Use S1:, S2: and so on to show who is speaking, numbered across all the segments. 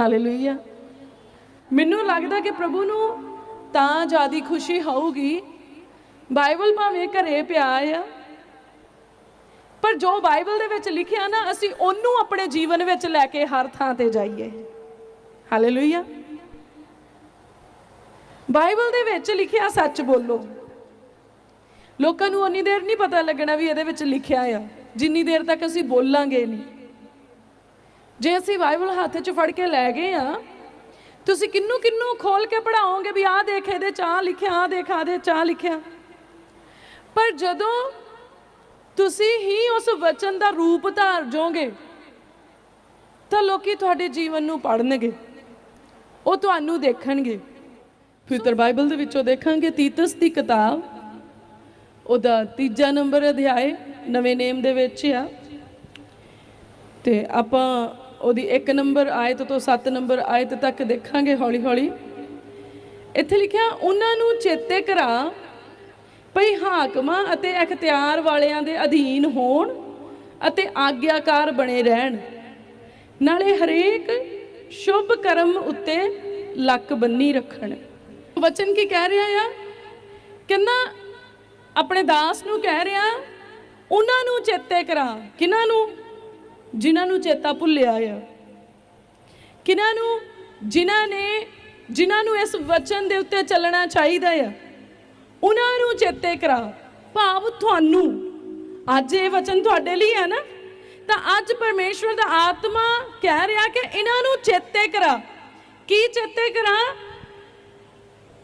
S1: Hallelujah ਮੈਨੂੰ ਲੱਗਦਾ ਕਿ ਪ੍ਰਭੂ ਨੂੰ ਤਾਂ ਜਿਆਦੀ ਖੁਸ਼ੀ ਹੋਊਗੀ। ਬਾਈਬਲ ਭਾਵੇਂ ਘਰੇ ਪਿਆ ਆ, ਪਰ ਜੋ ਬਾਈਬਲ ਦੇ ਵਿੱਚ ਲਿਖਿਆ ਨਾ, ਅਸੀਂ ਉਹਨੂੰ ਆਪਣੇ ਜੀਵਨ ਵਿੱਚ ਲੈ ਕੇ ਹਰ ਥਾਂ ਤੇ ਜਾਈਏ। ਹਾਲੇਲੂਇਆ ਬਾਈਬਲ ਦੇ ਵਿੱਚ ਲਿਖਿਆ ਸੱਚ ਬੋਲੋ। ਲੋਕਾਂ ਨੂੰ ਉਨੀ ਦੇਰ ਨਹੀਂ ਪਤਾ ਲੱਗਣਾ ਵੀ ਇਹਦੇ ਵਿੱਚ ਲਿਖਿਆ ਆ। ਜਿੰਨੀ ਦੇਰ ਤੱਕ ਅਸੀਂ ਬੋਲਾਂਗੇ ਨਹੀਂ। ਜੇ ਅਸੀਂ ਬਾਈਬਲ ਹੱਥ 'ਚ ਫੜ ਕੇ ਲੈ ਗਏ ਆ, ਤੁਸੀਂ ਕਿੰਨੂੰ ਕਿੰਨੂੰ ਖੋਲ ਕੇ ਪੜਾਓਗੇ ਵੀ ਆਹ ਦੇਖ, ਇਹਦੇ ਚਾਹ ਲਿਖਿਆ, ਆਹ ਦੇਖ, ਆਹ ਦੇ ਚਾਹ ਲਿਖਿਆ। ਪਰ ਜਦੋਂ ਤੁਸੀਂ ਹੀ ਉਸ ਵਚਨ ਦਾ ਰੂਪ ਧਾਰ ਜਾਓਗੇ ਤਾਂ ਲੋਕੀ ਤੁਹਾਡੇ ਜੀਵਨ ਨੂੰ ਪੜਨਗੇ ਉਹ ਤੁਹਾਨੂੰ ਦੇਖਣਗੇ। ਫਿਰ ਬਾਈਬਲ ਦੇ ਵਿੱਚੋਂ ਦੇਖਾਂਗੇ, ਤੀਤਸ ਦੀ ਕਿਤਾਬ, ਉਹਦਾ ਤੀਜਾ ਨੰਬਰ ਅਧਿਆਏ, ਨਵੇਂ ਨੇਮ ਦੇ ਵਿੱਚ ਆ। ਤੇ ਆਪਾਂ ਉਹਦੀ 1 ਨੰਬਰ ਆਇਤ ਤੋਂ 7 ਨੰਬਰ ਆਇਤ ਤੱਕ ਦੇਖਾਂਗੇ ਹੌਲੀ ਹੌਲੀ। ਇੱਥੇ ਲਿਖਿਆ, ਉਹਨਾਂ ਨੂੰ ਚੇਤੇ ਕਰਾ ਭਈ ਹਾਕਮਾਂ ਅਤੇ ਅਖਤਿਆਰ ਵਾਲਿਆਂ ਦੇ ਅਧੀਨ ਹੋਣ ਅਤੇ ਆਗਿਆਕਾਰ ਬਣੇ ਰਹਿਣ। ਨਾਲੇ ਹਰੇਕ ਸ਼ੁਭ ਕਰਮ ਉੱਤੇ ਲੱਕ ਬੰਨੀ ਰੱਖਣ। ਵਚਨ ਕੀ ਕਹਿ ਰਿਹਾ ਆ? ਕਹਿੰਦਾ ਆਪਣੇ ਦਾਸ ਨੂੰ ਕਹਿ ਰਿਹਾ, ਉਹਨਾਂ ਨੂੰ ਚੇਤੇ ਕਰਾ। ਕਿਹਨਾਂ ਨੂੰ? ਜਿਨ੍ਹਾਂ ਨੂੰ ਚੇਤਾ ਭੁੱਲਿਆ ਆ। ਕਿਹਨਾਂ ਨੂੰ, ਜਿਨ੍ਹਾਂ ਨੇ, ਜਿਨ੍ਹਾਂ ਨੂੰ ਇਸ ਵਚਨ ਦੇ ਉੱਤੇ ਚੱਲਣਾ ਚਾਹੀਦਾ ਆ, ਉਹਨਾਂ ਨੂੰ ਚੇਤੇ ਕਰਾ। ਭਾਵ ਤੁਹਾਨੂੰ। ਅੱਜ ਇਹ ਵਚਨ ਤੁਹਾਡੇ ਲਈ ਹੈ ਨਾ। ਤਾਂ ਅੱਜ ਪਰਮੇਸ਼ਵਰ ਦਾ ਆਤਮਾ ਕਹਿ ਰਿਹਾ ਕਿ ਇਹਨਾਂ ਨੂੰ ਚੇਤੇ ਕਰਾ। ਕੀ ਚੇਤੇ ਕਰਾ?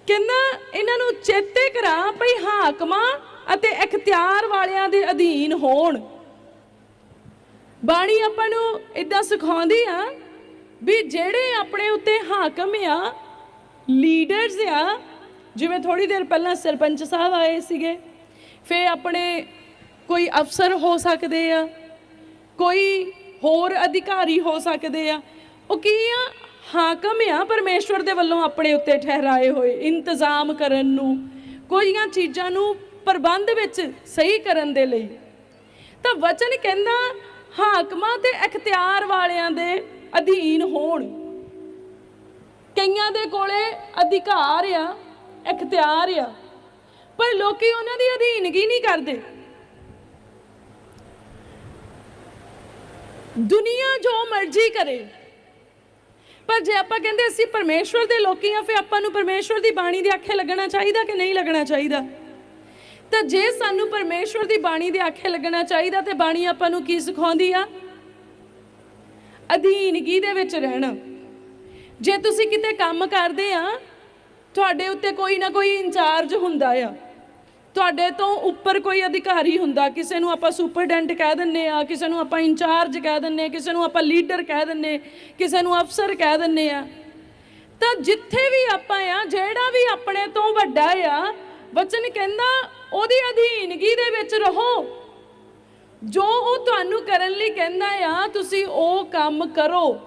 S1: ਕਹਿੰਦਾ, ਇਹਨਾਂ ਨੂੰ ਚੇਤੇ ਕਰਾ ਭਈ ਹਾਕਮਾਂ ਅਤੇ ਇਖਤਿਆਰ ਵਾਲਿਆਂ ਦੇ ਅਧੀਨ ਹੋਣ। ਬਾਣੀ ਆਪਾਂ ਨੂੰ ਇਦਾਂ ਸਿਖਾਉਂਦੀ ਆ ਵੀ ਜਿਹੜੇ ਆਪਣੇ ਉੱਤੇ ਹਾਕਮ ਆ ਲੀਡਰਸ ਆ, ਜਿਵੇਂ ਥੋੜੀ ਦੇਰ ਪਹਿਲਾਂ ਸਰਪੰਚ ਸਾਹਿਬ ਆਏ ਸੀਗੇ ਫੇ ਆਪਣੇ ਕੋਈ ਅਫਸਰ ਹੋ ਸਕਦੇ ਆ, ਕੋਈ ਹੋਰ ਅਧਿਕਾਰੀ ਹੋ ਸਕਦੇ ਆ, ਉਹ ਕੀ ਆ? ਹਾਕਮ ਆ ਪਰਮੇਸ਼ਵਰ ਦੇ ਵੱਲੋਂ ਆਪਣੇ ਉੱਤੇ ਠਹਿਰਾਏ ਹੋਏ, ਇੰਤਜ਼ਾਮ ਕਰਨ ਨੂੰ, ਕੋਈਆਂ ਚੀਜ਼ਾਂ ਨੂੰ ਪ੍ਰਬੰਧ ਵਿੱਚ ਸਹੀ ਕਰਨ ਦੇ ਲਈ। ਤਾਂ ਵਚਨ ਕਹਿੰਦਾ ਹਾਕਮਾਂ ਤੇ ਇਖਤਿਆਰ ਵਾਲਿਆਂ ਦੇ ਅਧੀਨ ਹੋਣ। ਕਈਆਂ ਦੇ ਕੋਲੇ ਅਧਿਕਾਰ ਆ ਇਖਤਿਆਰ ਆ, ਪਰ ਲੋਕੀ ਉਹਨਾਂ ਦੀ ਅਧੀਨਗੀ ਨਹੀਂ ਕਰਦੇ। ਦੁਨੀਆ ਜੋ ਮਰਜ਼ੀ ਕਰੇ, ਪਰ ਜੇ ਆਪਾਂ ਕਹਿੰਦੇ ਅਸੀਂ ਪਰਮੇਸ਼ਵਰ ਦੇ ਲੋਕੀ ਆ, ਫਿਰ ਆਪਾਂ ਨੂੰ ਪਰਮੇਸ਼ਵਰ ਦੀ ਬਾਣੀ ਦੇ ਆਖੇ ਲੱਗਣਾ ਚਾਹੀਦਾ ਕਿ ਨਹੀਂ ਲੱਗਣਾ ਚਾਹੀਦਾ? ਤਾਂ ਜੇ ਸਾਨੂੰ ਪਰਮੇਸ਼ਵਰ ਦੀ ਬਾਣੀ ਦੇ ਆਖੇ ਲੱਗਣਾ ਚਾਹੀਦਾ, ਤੇ ਬਾਣੀ ਆਪਾਂ ਨੂੰ ਕੀ ਸਿਖਾਉਂਦੀ ਆ? ਅਧੀਨਗੀ ਦੇ ਵਿੱਚ ਰਹਿਣਾ। ਜੇ ਤੁਸੀਂ ਕਿਤੇ ਕੰਮ ਕਰਦੇ ਆ, ਤੁਹਾਡੇ ਉੱਤੇ ਕੋਈ ਨਾ ਕੋਈ ਇੰਚਾਰਜ ਹੁੰਦਾ ਆ। ਤੁਹਾਡੇ ਤੋਂ ਉੱਪਰ ਕੋਈ ਅਧਿਕਾਰੀ ਹੁੰਦਾ। ਕਿਸੇ ਨੂੰ ਆਪਾਂ ਸੁਪਰਡੈਂਟ ਕਹਿ ਦਿੰਨੇ ਆ, ਕਿਸੇ ਨੂੰ ਆਪਾਂ ਇੰਚਾਰਜ ਕਹਿ ਦਿੰਨੇ ਕਿਸੇ ਨੂੰ ਆਪਾਂ ਲੀਡਰ ਕਹਿ ਦਿੰਨੇ, ਕਿਸੇ ਨੂੰ ਅਫਸਰ ਕਹਿ ਦਿੰਨੇ ਆ। ਤਾਂ ਜਿੱਥੇ ਵੀ ਆਪਾਂ ਆ, ਜਿਹੜਾ ਵੀ ਆਪਣੇ ਤੋਂ ਵੱਡਾ ਆ, ਵਚਨ ਕਹਿੰਦਾ ਉਹਦੀ ਅਧੀਨਗੀ ਦੇ ਵਿੱਚ ਰਹੋ। ਜੋ ਉਹ ਤੁਹਾਨੂੰ ਕਰਨ ਲਈ ਕਹਿੰਦਾ ਆ, ਤੁਸੀਂ ਉਹ ਕੰਮ ਕਰੋ।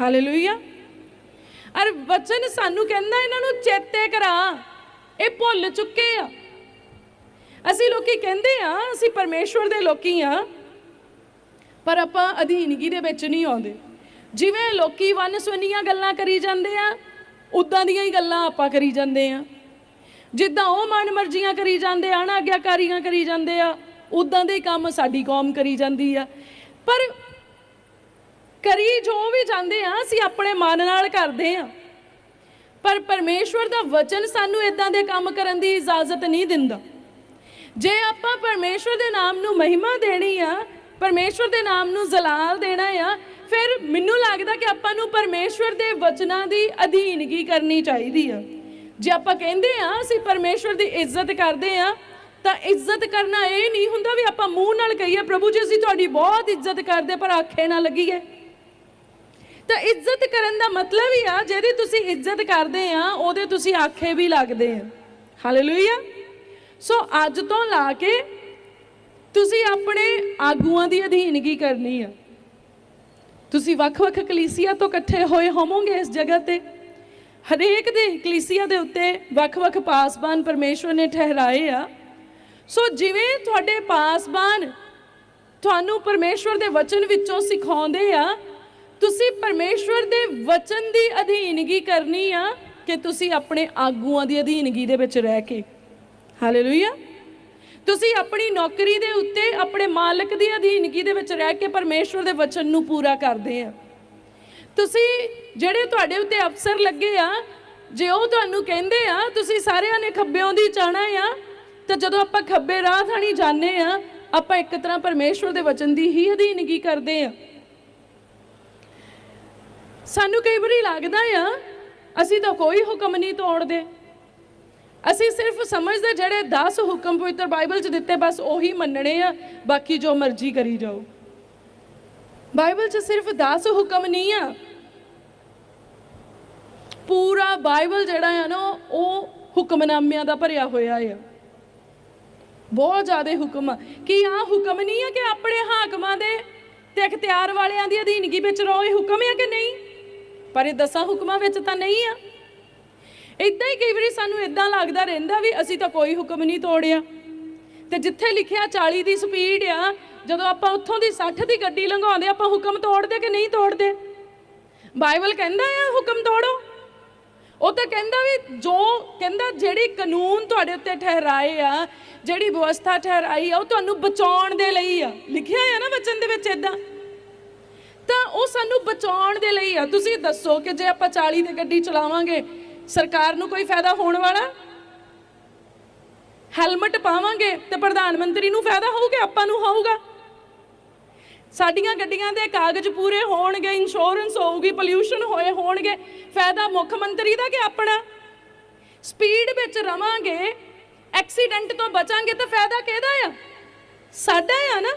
S1: ਹਾਲੇਲੂਇਆ ਅਰ ਵਚਨ ਸਾਨੂੰ ਕਹਿੰਦਾ ਇਹਨਾਂ ਨੂੰ ਚੇਤੇ ਕਰਾ। ਇਹ ਭੁੱਲ ਚੁੱਕੇ ਆ। ਅਸੀਂ ਲੋਕੀ ਕਹਿੰਦੇ ਆ, ਅਸੀਂ ਪਰਮੇਸ਼ਵਰ ਦੇ ਲੋਕੀ ਆ, ਪਰ ਆਪਾਂ ਅਧੀਨਗੀ ਦੇ ਵਿੱਚ ਨਹੀਂ ਆਉਂਦੇ। ਜਿਵੇਂ ਲੋਕੀ ਵਨ ਸੁਨੀਆਂ ਗੱਲਾਂ ਕਰੀ ਜਾਂਦੇ ਆ ਉਦਾਂ ਦੀਆਂ ਹੀ ਗੱਲਾਂ ਆਪਾਂ ਕਰੀ ਜਾਂਦੇ ਆ। ਜਿੱਦਾਂ ਉਹ ਮਨ ਮਰਜ਼ੀਆਂ ਕਰੀ ਜਾਂਦੇ ਆ ਨਾ ਆਗਿਆਕਾਰੀਆਂ ਕਰੀ ਜਾਂਦੇ ਆ ਉਦਾਂ ਦੇ ਕੰਮ ਸਾਡੀ ਕੌਮ ਕਰੀ ਜਾਂਦੀ ਆ। ਪਰ ਕਰੀ ਜੋ ਵੀ ਜਾਂਦੇ ਆ, ਅਸੀਂ ਆਪਣੇ ਮਨ ਨਾਲ ਕਰਦੇ ਆ। ਪਰ ਪਰਮੇਸ਼ਵਰ ਦਾ ਵਚਨ ਸਾਨੂੰ ਇਦਾਂ ਦੇ ਕੰਮ ਕਰਨ ਦੀ ਇਜਾਜ਼ਤ ਨਹੀਂ ਦਿੰਦਾ। ਜੇ ਆਪਾਂ ਪਰਮੇਸ਼ਵਰ ਦੇ ਨਾਮ ਨੂੰ ਮਹਿਮਾ ਦੇਣੀ ਆ, ਪਰਮੇਸ਼ਵਰ ਦੇ ਨਾਮ ਨੂੰ ਜ਼ਲਾਲ ਦੇਣਾ ਆ, ਫਿਰ ਮੈਨੂੰ ਲੱਗਦਾ ਕਿ ਆਪਾਂ ਨੂੰ ਪਰਮੇਸ਼ਵਰ ਦੇ ਵਚਨਾਂ ਦੀ ਅਧੀਨਗੀ ਕਰਨੀ ਚਾਹੀਦੀ ਆ। ਜੇ ਆਪਾਂ ਕਹਿੰਦੇ ਆ ਅਸੀਂ ਪਰਮੇਸ਼ਵਰ ਦੀ ਇੱਜ਼ਤ ਕਰਦੇ ਆ ਤਾਂ ਇੱਜ਼ਤ ਕਰਨਾ ਇਹ ਨਹੀਂ ਹੁੰਦਾ ਵੀ ਆਪਾਂ ਮੂੰਹ ਨਾਲ ਕਹੀਏ, ਪ੍ਰਭੂ ਜੀ, ਅਸੀਂ ਤੁਹਾਡੀ ਬਹੁਤ ਇੱਜ਼ਤ ਕਰਦੇ, ਪਰ ਆਖੇ ਨਾ ਲੱਗੀਏ। ਤਾਂ ਇੱਜ਼ਤ ਕਰਨ ਦਾ ਮਤਲਬ ਹੀ ਆ, ਜਿਹਦੀ ਤੁਸੀਂ ਇੱਜ਼ਤ ਕਰਦੇ ਆ ਉਹਦੇ ਤੁਸੀਂ ਆਖੇ ਵੀ ਲੱਗਦੇ ਆ ਹਾਲੇਲੂਇਆ ਸੋ ਅੱਜ ਤੋਂ ਲਾ ਕੇ ਤੁਸੀਂ ਆਪਣੇ ਆਗੂਆਂ ਦੀ ਅਧੀਨਗੀ ਕਰਨੀ ਆ। ਤੁਸੀਂ ਵੱਖ-ਵੱਖ ਕਲੀਸਿਆ ਤੋਂ ਇਕੱਠੇ ਹੋਏ ਹੋਵੋਗੇ ਇਸ ਜਗ੍ਹਾ ਤੇ। ਹਰੇਕ ਦੇ ਕਲੀਸਿਆ ਦੇ ਉੱਤੇ ਵੱਖ-ਵੱਖ ਪਾਸਬਾਨ ਪਰਮੇਸ਼ਵਰ ਨੇ ਠਹਿਰਾਏ ਆ। ਸੋ ਜਿਵੇਂ ਤੁਹਾਡੇ ਪਾਸਬਾਨ ਤੁਹਾਨੂੰ ਪਰਮੇਸ਼ਵਰ ਦੇ ਵਚਨ ਵਿੱਚੋਂ ਸਿਖਾਉਂਦੇ ਆ, ਤੁਸੀਂ ਪਰਮੇਸ਼ਵਰ ਦੇ ਵਚਨ ਦੀ ਅਧੀਨਗੀ ਕਰਨੀ ਆ ਕਿ ਤੁਸੀਂ ਆਪਣੇ ਆਗੂਆਂ ਦੀ ਅਧੀਨਗੀ ਦੇ ਵਿੱਚ ਰਹਿ ਕੇ। ਹਾਲੇਲੂਇਆ ਤੁਸੀਂ ਆਪਣੀ ਨੌਕਰੀ ਦੇ ਉੱਤੇ ਆਪਣੇ ਮਾਲਕ ਦੀ ਅਧੀਨਗੀ ਦੇ ਵਿੱਚ ਰਹਿ ਕੇ ਪਰਮੇਸ਼ਵਰ ਦੇ ਵਚਨ ਨੂੰ ਪੂਰਾ ਕਰਦੇ ਆ। ਤੁਸੀਂ ਜਿਹੜੇ ਤੁਹਾਡੇ ਉੱਤੇ ਅਫਸਰ ਲੱਗੇ ਆ, ਜੇ ਉਹ ਤੁਹਾਨੂੰ ਕਹਿੰਦੇ ਆ, ਤੁਸੀਂ ਸਾਰਿਆਂ ਨੇ ਖੱਬਿਓਂ ਦੀ ਜਾਣਾ ਆ, ਤਾਂ ਜਦੋਂ ਆਪਾਂ ਖੱਬੇ ਰਾਹ ਥਾਣੀ ਜਾਂਦੇ ਆ, ਆਪਾਂ ਇੱਕ ਤਰ੍ਹਾਂ ਪਰਮੇਸ਼ਵਰ ਦੇ ਵਚਨ ਦੀ ਹੀ ਅਧੀਨਗੀ ਕਰਦੇ ਆ। ਸਾਨੂੰ ਕਈ ਵਾਰੀ ਲੱਗਦਾ ਆ, ਅਸੀਂ ਤਾਂ ਕੋਈ ਹੁਕਮ ਨਹੀਂ ਤੋੜਦੇ। ਅਸੀਂ ਸਿਰਫ ਸਮਝਦੇ ਜਿਹੜੇ 10 ਹੁਕਮ ਪਵਿੱਤਰ ਬਾਈਬਲ 'ਚ ਦਿੱਤੇ, ਬਸ ਉਹੀ ਮੰਨਣੇ ਆ, ਬਾਕੀ ਜੋ ਮਰਜ਼ੀ ਕਰੀ ਜਾਓ। ਬਾਈਬਲ 'ਚ ਸਿਰਫ 10 ਹੁਕਮ ਨਹੀਂ ਆ ਪੂਰਾ ਬਾਈਬਲ ਜਿਹੜਾ ਆ ਨਾ, ਉਹ ਹੁਕਮਨਾਮਿਆਂ ਦਾ ਭਰਿਆ ਹੋਇਆ ਆ। ਬਹੁਤ ਜ਼ਿਆਦਾ ਹੁਕਮ ਆ। ਕੀ ਆ ਹੁਕਮ ਨਹੀਂ ਆ ਕਿ ਆਪਣੇ ਹਾਕਮਾਂ ਦੇ ਤੇ ਇਖਤਿਆਰ ਵਾਲਿਆਂ ਦੀ ਅਧੀਨਗੀ ਵਿੱਚ ਰਹੋ, ਇਹ ਹੁਕਮ ਆ ਕਿ ਨਹੀਂ? ਪਰ ਇਹ ਦਸਾਂ ਹੁਕਮਾਂ ਵਿੱਚ ਤਾਂ ਨਹੀਂ ਆ। ਇਦਾਂ ਹੀ ਕਈ ਵਾਰੀ ਸਾਨੂੰ ਇਦਾਂ ਲੱਗਦਾ ਰਹਿੰਦਾ ਵੀ ਅਸੀਂ ਤਾਂ ਕੋਈ ਹੁਕਮ ਨਹੀਂ ਤੋੜਿਆ। ਤੇ ਜਿੱਥੇ ਲਿਖਿਆ 40 ਦੀ ਸਪੀਡ ਆ, ਜਦੋਂ ਆਪਾਂ ਉੱਥੋਂ ਦੀ 60 ਦੀ ਗੱਡੀ ਲੰਘਾਉਂਦੇ, ਆਪਾਂ ਹੁਕਮ ਤੋੜਦੇ ਕਿ ਨਹੀਂ ਤੋੜਦੇ? ਬਾਈਬਲ ਕਹਿੰਦਾ ਆ, ਹੁਕਮ ਤੋੜੋ। ਉਹ ਤਾਂ ਕਹਿੰਦਾ ਵੀ ਜੋ ਕਹਿੰਦਾ ਜਿਹੜੀ ਕਾਨੂੰਨ ਤੁਹਾਡੇ ਉੱਤੇ ਠਹਿਰਾਏ ਆ, ਜਿਹੜੀ ਵਿਵਸਥਾ ਠਹਿਰਾਈ ਆ, ਉਹ ਤੁਹਾਨੂੰ ਬਚਾਉਣ ਦੇ ਲਈ ਆ। ਲਿਖਿਆ ਆ ਨਾ ਵਚਨ ਦੇ ਵਿੱਚ ਇਦਾਂ ਤਾਂ ਉਹ ਸਾਨੂੰ ਬਚਾਉਣ ਦੇ ਲਈ ਆ। ਤੁਸੀਂ ਦੱਸੋ ਕਿ ਜੇ ਆਪਾਂ 40 ਦੀ ਗੱਡੀ ਚਲਾਵਾਂਗੇ, ਸਰਕਾਰ ਨੂੰ ਕੋਈ ਫਾਇਦਾ ਹੋਣ ਵਾਲਾ? ਹੈਲਮਟ ਪਾਵਾਂਗੇ ਤੇ ਪ੍ਰਧਾਨ ਮੰਤਰੀ ਨੂੰ ਫਾਇਦਾ ਹੋਊਗਾ, ਆਪਾਂ ਨੂੰ ਹੋਊਗਾ? ਸਾਡੀਆਂ ਗੱਡੀਆਂ ਦੇ ਕਾਗਜ਼ ਪੂਰੇ ਹੋਣਗੇ ਇੰਸ਼ੋਰੈਂਸ ਹੋਊਗੀ ਪੋਲਿਊਸ਼ਨ ਹੋਏ ਹੋਣਗੇ। ਫਾਇਦਾ ਮੁੱਖ ਮੰਤਰੀ ਦਾ ਕਿ ਆਪਣਾ? ਸਪੀਡ ਵਿੱਚ ਰਵਾਂਗੇ ਐਕਸੀਡੈਂਟ ਤੋਂ ਬਚਾਂਗੇ ਤਾਂ ਫਾਇਦਾ ਕਿਹਦਾ ਆ? ਸਾਡਾ ਆ ਨਾ।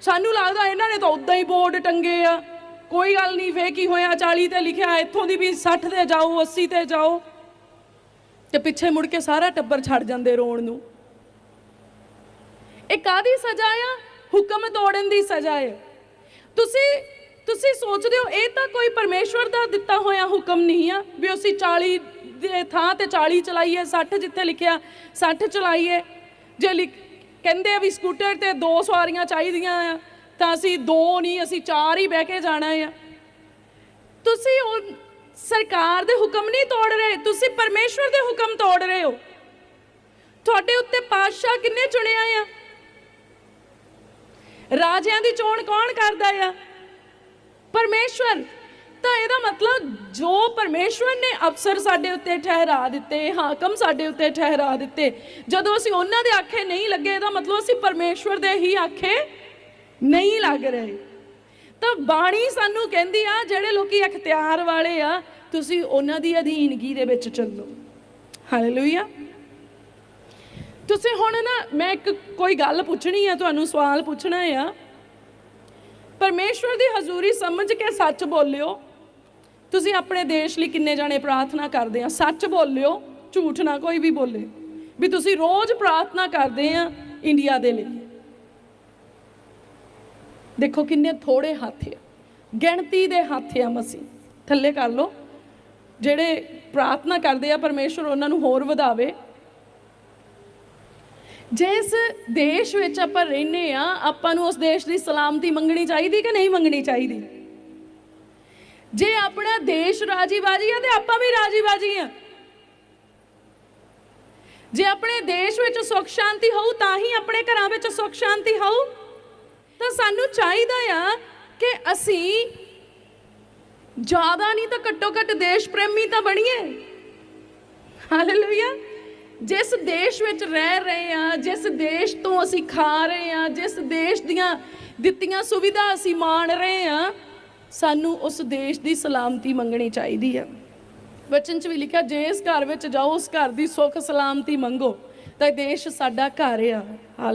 S1: ਸਾਨੂੰ ਲੱਗਦਾ ਇਹਨਾਂ ਨੇ ਤਾਂ ਉਦਾਂ ਹੀ ਬੋਰਡ ਟੰਗੇ ਆ। ਕੋਈ ਗੱਲ ਨਹੀਂ ਫੇ ਕੀ ਹੋਇਆ? 40 ਤੇ ਲਿਖਿਆ, ਇੱਥੋਂ ਦੀ ਵੀ 60 ਤੇ ਜਾਓ 80 ਤੇ ਜਾਓ। ਤੇ ਪਿੱਛੇ ਮੁੜ ਕੇ ਸਾਰਾ ਟੱਬਰ ਛੱਡ ਜਾਂਦੇ ਰੋਣ ਨੂੰ। ਇਹ ਕਾਦੀ ਸਜ਼ਾ ਆ? ਹੁਕਮ ਤੋੜਨ ਦੀ ਸਜ਼ਾ ਹੈ ਤੁਸੀਂ ਤੁਸੀਂ ਸੋਚਦੇ ਹੋ, ਇਹ ਤਾਂ ਕੋਈ ਪਰਮੇਸ਼ਵਰ ਦਾ ਦਿੱਤਾ ਹੋਇਆ ਹੁਕਮ ਨਹੀਂ ਆ ਵੀ ਅਸੀਂ 40 ਦੇ ਥਾਂ ਤੇ 40 ਚਲਾਈਏ 60 ਜਿੱਥੇ ਲਿਖਿਆ 60 ਚਲਾਈਏ। ਜੇ ਲਿਖ- ਕਹਿੰਦੇ ਆ ਵੀ ਸਕੂਟਰ ਤੇ ਦੋ ਸਵਾਰੀਆਂ ਚਾਹੀਦੀਆਂ ਆ, ਤਾਂ ਅਸੀਂ ਦੋ ਨਹੀਂ, ਅਸੀਂ ਚਾਰ ਹੀ ਬਹਿ ਕੇ ਜਾਣਾ ਆ। ਤੁਸੀਂ ਉਹ ਸਰਕਾਰ ਦੇ ਹੁਕਮ ਨਹੀਂ ਤੋੜ ਰਹੇ, ਤੁਸੀਂ ਪਰਮੇਸ਼ਵਰ ਦੇ ਹੁਕਮ ਤੋੜ ਰਹੇ ਹੋ। ਤੁਹਾਡੇ ਉੱਤੇ ਪਾਤਸ਼ਾਹ ਕਿੰਨੇ ਚੁਣਿਆ ਆ? ਰਾਜਿਆਂ ਦੀ ਚੋਣ ਕੌਣ ਕਰਦਾ ਆ? ਪਰਮੇਸ਼ਵਰ। ਤਾਂ ਇਹਦਾ ਮਤਲਬ ਜੋ ਪਰਮੇਸ਼ਵਰ ਨੇ ਅਫਸਰ ਸਾਡੇ ਉੱਤੇ ਠਹਿਰਾ ਦਿੱਤੇ, ਹਾਕਮ ਸਾਡੇ ਉੱਤੇ ਠਹਿਰਾ ਦਿੱਤੇ, ਜਦੋਂ ਅਸੀਂ ਉਹਨਾਂ ਦੇ ਆਖੇ ਨਹੀਂ ਲੱਗੇ, ਇਹਦਾ ਮਤਲਬ ਅਸੀਂ ਪਰਮੇਸ਼ਵਰ ਦੇ ਹੀ ਆਖੇ ਨਹੀਂ ਲੱਗ ਰਹੇ। ਤਾਂ ਬਾਣੀ ਸਾਨੂੰ ਕਹਿੰਦੀ ਆ, ਜਿਹੜੇ ਲੋਕੀ ਅਖਤਿਆਰ ਵਾਲੇ ਆ, ਤੁਸੀਂ ਉਹਨਾਂ ਦੀ ਅਧੀਨਗੀ ਦੇ ਵਿੱਚ ਚੱਲੋ। ਹਾਲੇਲੂਇਆ ਤੁਸੀਂ ਹੁਣ ਨਾ, ਮੈਂ ਇੱਕ ਕੋਈ ਗੱਲ ਪੁੱਛਣੀ ਆ, ਤੁਹਾਨੂੰ ਸਵਾਲ ਪੁੱਛਣਾ ਆ। ਪਰਮੇਸ਼ਵਰ ਦੀ ਹਜ਼ੂਰੀ ਸਮਝ ਕੇ ਸੱਚ ਬੋਲਿਓ। ਤੁਸੀਂ ਆਪਣੇ ਦੇਸ਼ ਲਈ ਕਿੰਨੇ ਜਾਣੇ ਪ੍ਰਾਰਥਨਾ ਕਰਦੇ ਆ, ਸੱਚ ਬੋਲਿਓ, ਝੂਠ ਨਾ ਕੋਈ ਵੀ ਬੋਲੇ। ਵੀ ਤੁਸੀਂ ਰੋਜ਼ ਪ੍ਰਾਰਥਨਾ ਕਰਦੇ ਆ ਇੰਡੀਆ ਦੇ ਲਈ। ਦੇਖੋ ਕਿੰਨੇ ਥੋੜੇ ਹੱਥ ਆ। ਗਿਣਤੀ ਦੇ ਹੱਥ ਆ ਮਸੀਂ ਥੱਲੇ ਕਰ ਲਓ। ਜਿਹੜੇ ਪ੍ਰਾਰਥਨਾ ਕਰਦੇ ਆ, ਪਰਮੇਸ਼ਵਰ ਉਹਨਾਂ ਨੂੰ ਹੋਰ ਵਧਾਵੇ। ਜਿਸ ਦੇਸ਼ ਵਿੱਚ ਆਪਾਂ ਰਹਿੰਦੇ ਆ ਆਪਾਂ ਨੂੰ ਉਸ ਦੇਸ਼ ਦੀ ਸਲਾਮਤੀ ਮੰਗਣੀ ਚਾਹੀਦੀ ਕਿ ਨਹੀਂ ਮੰਗਣੀ ਚਾਹੀਦੀ? ਜੇ ਆਪਣਾ ਦੇਸ਼ ਰਾਜੀ ਬਾਜੀ ਆ ਤੇ ਆਪਾਂ ਵੀ ਰਾਜੀ ਬਾਜੀ ਆ ਜੇ ਆਪਣੇ ਦੇਸ਼ ਵਿੱਚ ਸੁੱਖ ਸ਼ਾਂਤੀ ਹੋਊ, ਤਾਂ ਹੀ ਆਪਣੇ ਘਰਾਂ ਵਿੱਚ ਸੁੱਖ ਸ਼ਾਂਤੀ ਹੋਊ। ਤਾਂ ਸਾਨੂੰ ਚਾਹੀਦਾ ਆ ਕਿ ਅਸੀਂ ਜ਼ਿਆਦਾ ਨਹੀਂ ਤਾਂ ਘੱਟੋ ਘੱਟ ਦੇਸ਼ ਪ੍ਰੇਮੀ ਤਾਂ ਬਣੀਏ। ਹਾਲੇਲੂਇਆ। ਜਿਸ ਦੇਸ਼ ਵਿੱਚ ਰਹਿ ਰਹੇ ਆ ਜਿਸ ਦੇਸ਼ ਤੋਂ ਅਸੀਂ ਖਾ ਰਹੇ ਆ ਜਿਸ ਦੇਸ਼ ਦੀਆਂ ਦਿੱਤੀਆਂ ਸੁਵਿਧਾ ਅਸੀਂ ਮਾਣ ਰਹੇ ਆ ਸਾਨੂੰ ਉਸ ਦੇਸ਼ ਦੀ ਸਲਾਮਤੀ ਮੰਗਣੀ ਚਾਹੀਦੀ ਆ ਵਚਨ 'ਚ ਵੀ ਲਿਖਿਆ, ਜੇ ਇਸ ਘਰ ਵਿੱਚ ਜਾਓ, ਉਸ ਘਰ ਦੀ ਸੁੱਖ ਸਲਾਮਤੀ ਮੰਗੋ, ਤਾਂ ਇਹ ਦੇਸ਼ ਸਾਡਾ ਘਰ ਆ। ਹਾਲੇ